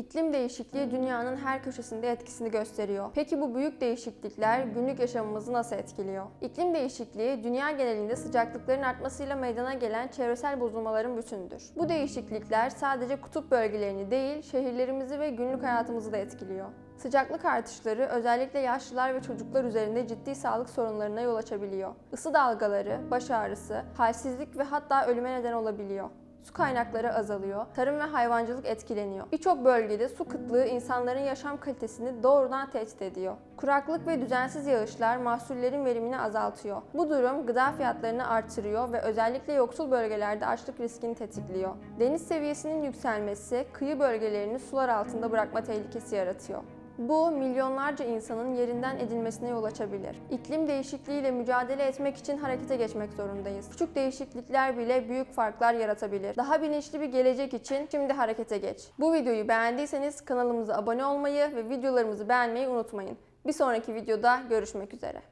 İklim değişikliği dünyanın her köşesinde etkisini gösteriyor. Peki bu büyük değişiklikler günlük yaşamımızı nasıl etkiliyor? İklim değişikliği dünya genelinde sıcaklıkların artmasıyla meydana gelen çevresel bozulmaların bütünüdür. Bu değişiklikler sadece kutup bölgelerini değil, şehirlerimizi ve günlük hayatımızı da etkiliyor. Sıcaklık artışları özellikle yaşlılar ve çocuklar üzerinde ciddi sağlık sorunlarına yol açabiliyor. Isı dalgaları, baş ağrısı, halsizlik ve hatta ölüme neden olabiliyor. Su kaynakları azalıyor, tarım ve hayvancılık etkileniyor. Birçok bölgede su kıtlığı insanların yaşam kalitesini doğrudan tehdit ediyor. Kuraklık ve düzensiz yağışlar mahsullerin verimini azaltıyor. Bu durum gıda fiyatlarını artırıyor ve özellikle yoksul bölgelerde açlık riskini tetikliyor. Deniz seviyesinin yükselmesi kıyı bölgelerini sular altında bırakma tehlikesi yaratıyor. Bu milyonlarca insanın yerinden edilmesine yol açabilir. İklim değişikliğiyle mücadele etmek için harekete geçmek zorundayız. Küçük değişiklikler bile büyük farklar yaratabilir. Daha bilinçli bir gelecek için şimdi harekete geç. Bu videoyu beğendiyseniz kanalımıza abone olmayı ve videolarımızı beğenmeyi unutmayın. Bir sonraki videoda görüşmek üzere.